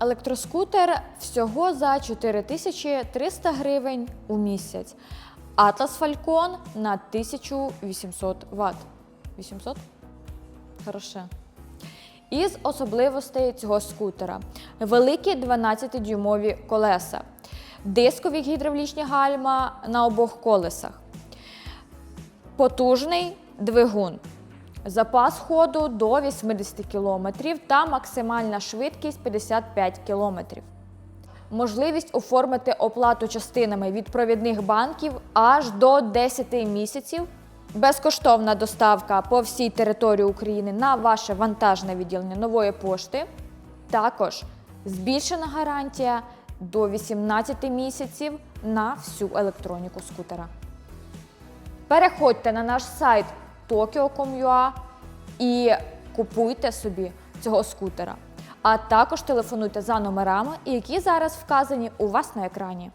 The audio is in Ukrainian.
Електроскутер всього за 4300 гривень у місяць. Atlas Falcon на 1800 Вт. 800? Хороше. Із особливостей цього скутера: великі 12-дюймові колеса, дискові гідравлічні гальма на обох колесах, потужний двигун, запас ходу до 80 км та максимальна швидкість 55 км. Можливість оформити оплату частинами від провідних банків аж до 10 місяців. Безкоштовна доставка по всій території України на ваше вантажне відділення нової пошти. Також збільшена гарантія до 18 місяців на всю електроніку скутера. Переходьте на наш сайт tokyo.com.ua і купуйте собі цього скутера. А також телефонуйте за номерами, які зараз вказані у вас на екрані.